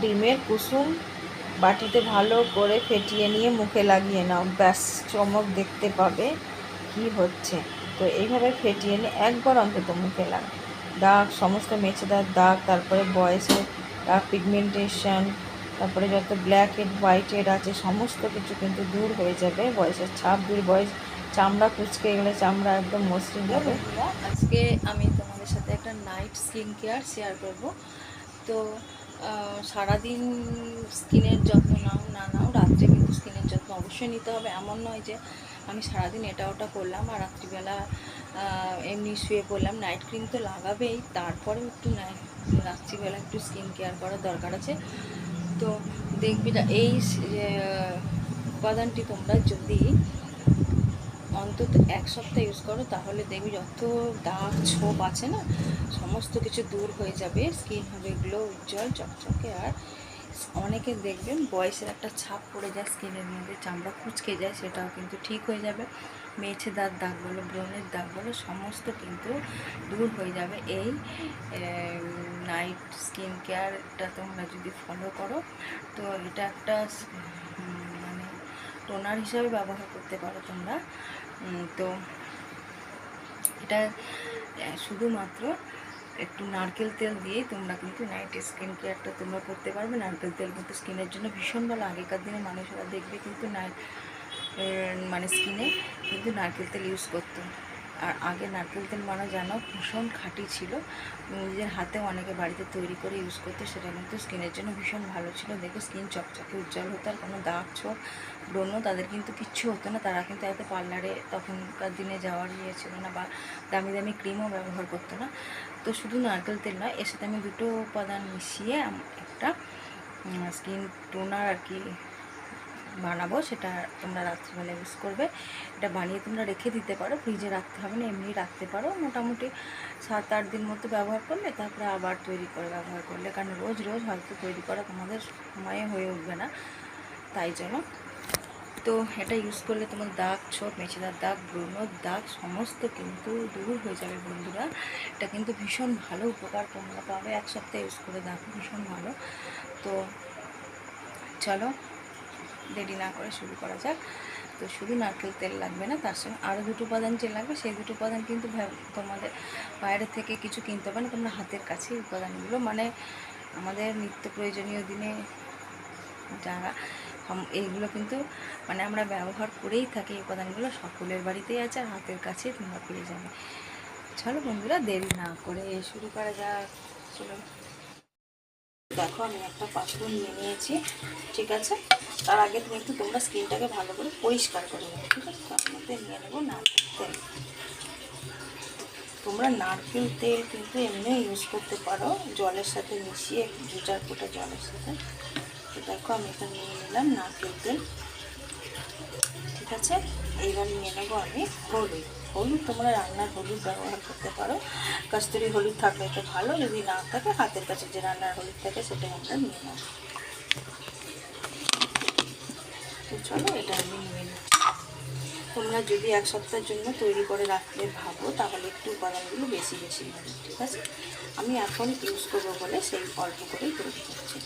ডিমের কুসুম বাটিতে ভালো করে ফেটিয়ে নিয়ে মুখে লাগিয়ে নাও। ব্যাস, চমক দেখতে পাবে কি হচ্ছে। তো এইভাবে ফেটিয়ে নিয়ে একবার অন্তত মুখে লাগ দাগ, সমস্ত মেছেদার দাগ, তারপরে বয়সের দাগ পিগমেন্টেশন তারপরে যত ব্ল্যাক হেড হোয়াইট হেড আছে, সমস্ত কিছু কিন্তু দূর হয়ে যাবে বয়সের ছাপ। দূর বয়স, চামড়া কুচকে গেলে চামড়া একদম মসৃণ হবে। আজকে আমি তোমাদের সাথে একটা নাইট স্কিন কেয়ার শেয়ার করব। তো সারাদিন স্কিনের যত্ন নাও, না নাও, রাত্রে কিন্তু স্কিনের যত্ন অবশ্যই নিতে হবে। এমন নয় যে আমি সারাদিন এটা ওটা করলাম আর রাত্রিবেলা এমনি শুয়ে পড়লাম। নাইট ক্রিম তো লাগাবেই তারপরে একটু রাত্রিবেলা একটু স্কিন কেয়ার করার দরকার আছে। তো দেখবি এই উপাদানটি তোমরা যদি অন্তত এক সপ্তাহ ইউজ করো, তাহলে দেখবি যত দাগ, ছোপ আছে না, সমস্ত কিছু দূর হয়ে যাবে। স্কিন হবে গ্লো উজ্জ্বল, চকচকে আর অনেকে দেখবেন বয়সের একটা ছাপ পড়ে যায় স্কিনের মধ্যে, চামড়া কুচকে যায়, সেটাও কিন্তু ঠিক হয়ে যাবে। মেছে দাগ দাগ বলো, ব্রণের দাগ বলো, সমস্ত কিন্তু দূর হয়ে যাবে এই নাইট স্কিন কেয়ারটা তোমরা যদি ফলো করো, তো এটা একটা মানে টোনার হিসাবে ব্যবহার করতে পারো তোমরা। তো এটা শুধুমাত্র একটু নারকেল তেল দিয়েই তোমরা কিন্তু নাইট স্কিন কেয়ারটা তোমরা করতে পারবে। নারকেল তেল কিন্তু স্কিনের জন্য ভীষণ ভালো। আগেকার দিনে মানুষরা দেখবে কিন্তু নাইট মানে স্কিনে কিন্তু নারকেল তেল ইউজ করতো। আর আগে নারকেল তেল মানে জানো ভীষণ খাঁটি ছিল নিজের হাতেও অনেকে বাড়িতে তৈরি করে ইউজ করতো, সেটা কিন্তু স্কিনের জন্য ভীষণ ভালো ছিল। দেখো স্কিন চকচকে উজ্জ্বল হতো, আর কোনো দাগ ছোপ, ব্রণ তাদের কিন্তু কিচ্ছু হতো না। তারা কিন্তু এত পার্লারে তখনকার দিনে যাওয়ার ইয়ে ছিল না বা দামি দামি ক্রিমও ব্যবহার করতো না। তো শুধু নারকেল তেল নয়, এর সাথে আমি দুটো উপাদান মিশিয়ে একটা স্কিন টোনার আর কি বানাবো, সেটা তোমরা রাত্রিবেলা ইউজ করবে। এটা বানিয়ে তোমরা রেখে দিতে পারো ফ্রিজে রাখতে হবে না এমনি রাখতে পারো। মোটামুটি সাত আট দিন মতো ব্যবহার করলে, তারপরে আবার তৈরি করে ব্যবহার করলে, কারণ রোজ রোজ হয়তো তৈরি করা তোমাদের সময়ে হয়ে উঠবে না, তাই জন্য। তো এটা ইউজ করলে তোমার দাগ ছোপ মেছেদার দাগ, ব্রণর দাগ, সমস্ত কিন্তু দূর হয়ে যাবে বন্ধুরা। এটা কিন্তু ভীষণ ভালো উপকার তোমরা পাবে। এক সপ্তাহ ইউজ করে দেখো, ভীষণ ভালো। তো চলো দেরি না করে শুরু করা যাক। তো শুধু নারকেল তেল লাগবে না, তার সঙ্গে আরও দুটো উপাদান যে লাগবে, সেই দুটো উপাদান কিন্তু তোমাদের বাইরে থেকে কিছু কিনতে হবে না, তোমরা হাতের কাছে উপাদানগুলো। মানে আমাদের নিত্য প্রয়োজনীয় দিনে যারা এইগুলো কিন্তু মানে আমরা ব্যবহার করেই থাকি এই উপাদানগুলো, সকলের বাড়িতেই আছে আর হাতের কাছে তোমরা পেয়ে যাবে। চলো বন্ধুরা, দেরি না করে শুরু করা যাক। চলো। দেখো, আমি একটা পাত্র নিয়ে নিয়েছি, ঠিক আছে? তার আগে তুমি একটু তোমরা স্কিনটাকে ভালো করে পরিষ্কার করে নেবে ঠিক আছে? তার মধ্যে নিয়ে নেব নারকেল তেল। তোমরা নারকেল তেল কিন্তু এমনি ইউজ করতে পারো, জলের সাথে মিশিয়ে দু চার ফোঁটা জলের সাথে। তো দেখো, আমি এটা নিয়ে নিলাম নারকেল তেল, ঠিক আছে? এইবার নিয়ে নেব আমি হলুদ। হলুদ, তোমরা রান্নার হলুদ ব্যবহার করতে পারো। কস্তুরি হলুদ থাকলে তো ভালো, যদি না থাকে হাতের কাছে যে রান্নার হলুদ থাকে সেটাই আমরা নিয়ে নেব। চলো, এটা আমি নিয়ে নিচ্ছি তোমরা যদি এক সপ্তাহের জন্য তৈরি করে রাখতে ভাবো, তাহলে একটু উপাদানগুলো বেশি বেশি নেবে ঠিক আছে? আমি এখন ইউজ করব বলে সেই অল্প করেই তৈরি করছি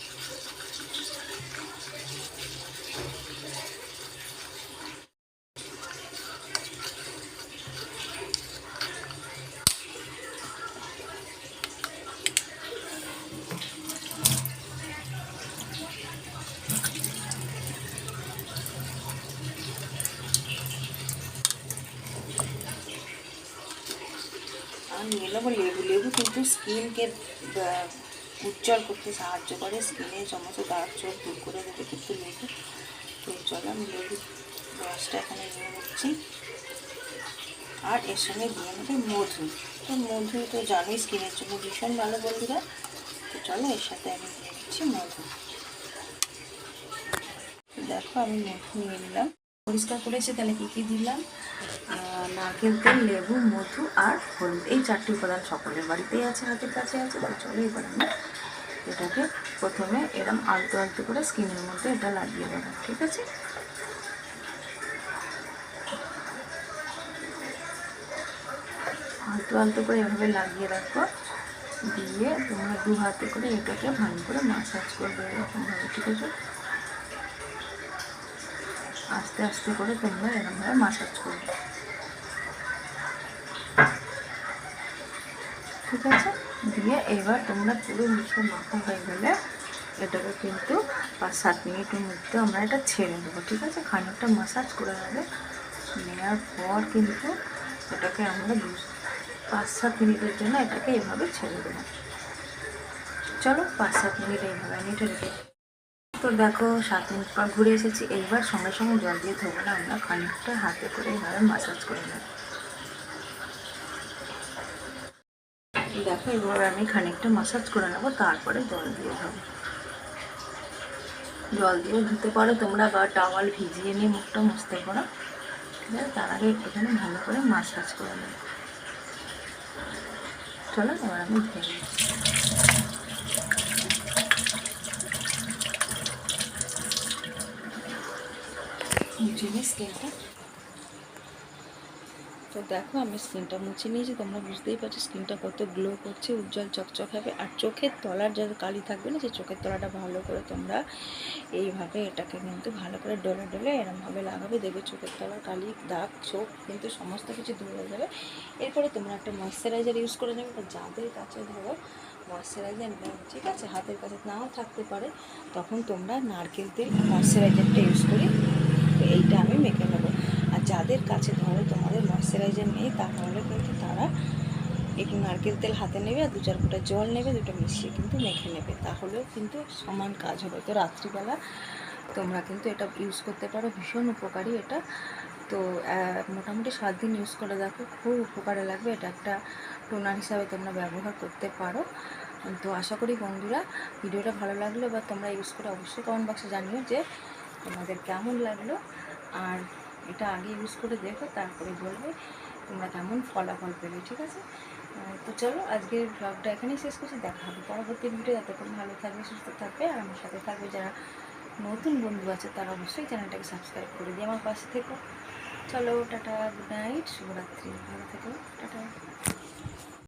আর নিয়ে নেব লেবু লেবু কিন্তু স্কিনকে উজ্জ্বল করতে সাহায্য করে। স্কিনে সমস্ত দাগ চোখ দূর করে দেবে কিন্তু লেবু। তো চলো আমি লেবু রসটা এখানে নিয়ে নিচ্ছি। আর এর সঙ্গে দিয়ে নেবে মধু। তো মধু তো জানোই স্কিনের জন্য ভীষণ ভালো বন্ধুরা। তো চলো এর সাথে আমি দিয়ে দিচ্ছি মধু। দেখো আমি মধু নিয়ে নিলাম। পরিষ্কার করেছি, তাহলে কী কী দিলাম? নারকেল লেবু, মধু আর হলুদ। এই চারটি উপাদান সকলের বাড়িতেই আছে, হাতের কাছে আছে, তো চলো এবার আমি এটাকে প্রথমে এরম আলতো আলতো করে স্কিনের মধ্যে এটা লাগিয়ে দেবো ঠিক আছে? আলতো আলতো করে এভাবে লাগিয়ে রাখব দিয়ে তোমরা দু হাতে করে এটাকে ভালো করে মাসাজ করবে এরকমভাবে ঠিক আছে? আস্তে আস্তে করে তোমরা এরকমভাবে মাসাজ করবে। ঠিক আছে? দিয়ে এবার তোমরা পুরো মুখে মাখা হয়ে গেলে এটাকে কিন্তু পাঁচ সাত মিনিটের মধ্যে আমরা এটা ছেড়ে দেবো, ঠিক আছে? খানিকটা মাসাজ করে নেবে। নেওয়ার পর কিন্তু এটাকে আমরা দু- পাঁচ সাত মিনিটের জন্য এটাকে এভাবে ছেড়ে দেবো। চলো পাঁচ সাত মিনিট এইভাবে আমি এটা রেখে তো দেখো, সাত মিনিট পর ঘুরে এসেছি। এইবার সঙ্গে সঙ্গে জল দিয়ে ধোবো না, আমরা খানিকটা হাতে করে এইভাবে মাসাজ করে নেব। দেখো এইভাবে আমি খানিকটা মাসাজ করে নেব, তারপরে জল দিয়ে ধোবো। জল দিয়ে ধুতে পারো তোমরা, বা টাওয়াল ভিজিয়ে নিয়ে মুখটা মুছতে পারো। ঠিক আছে, তার আগে একটুখানি ভালো করে মাসাজ করে নেব। চলো, এবার আমি ধুয়ে নিচ্ছি। স্কিনটা তো দেখো, আমি স্কিনটা মুছে নিয়েছি, তোমরা বুঝতেই পারছ স্কিনটা কত গ্লো করছে, উজ্জ্বল চকচক হবে আর চোখের তলার যে কালি থাকবে না, সেই চোখের তলাটা ভালো করে তোমরা এইভাবে এটাকে কিন্তু ভালো করে ডলে ডলে এরমভাবে লাগাবে, দেখবে চোখের তলার কালি, দাগ, চোখ কিন্তু সমস্ত কিছু দূর হয়ে যাবে। এরপরে তোমরা একটা ময়শ্চারাইজার ইউজ করে নেবে, বা যাদের কাছে ধরো ময়শ্চারাইজার নেই, ঠিক আছে, হাতের কাছে নাও থাকতে পারে, তখন তোমরা নারকেল তেল ময়শ্চারাইজারটা ইউজ করি, তো এইটা আমি মেখে নেব। যাদের কাছে ধরো তোমাদের ময়শ্চারাইজার নেই, তাহলে কিন্তু তারা একটু নারকেল তেল হাতে নেবে, আর দু চার ফোঁটা জল নেবে, দুটো মিশিয়ে কিন্তু মেখে নেবে। তাহলেও কিন্তু সমান কাজ হবে। তো রাত্রিবেলা তোমরা কিন্তু এটা ইউজ করতে পারো, ভীষণ উপকারী এটা। তো মোটামুটি সাত দিন ইউজ করে দেখো, খুব উপকারে লাগবে। এটা একটা টোনার হিসাবে তোমরা ব্যবহার করতে পারো। তো আশা করি বন্ধুরা, ভিডিওটা ভালো লাগল বা তোমরা ইউজ করে অবশ্যই কমেন্ট বক্সে জানিও যে তোমাদের কেমন লাগল। আর এটা আগে ইউজ করে দেখো, তারপরে বলবে তোমরা কেমন ফলাফল পেলে, ঠিক আছে? তো চলো, আজকের ব্লগটা এখানেই শেষ করছি, দেখা হবে পরবর্তী ভিডিও যতক্ষণ ভালো থাকবে, সুস্থ থাকবে, আর আমার সাথে থাকবে যারা নতুন বন্ধু আছে, তারা অবশ্যই চ্যানেলটাকে সাবস্ক্রাইব করে দিই আমার পাশে থেকো। চলো, টাটা গুড নাইট শুভরাত্রি, ভালো থেকো, টাটা।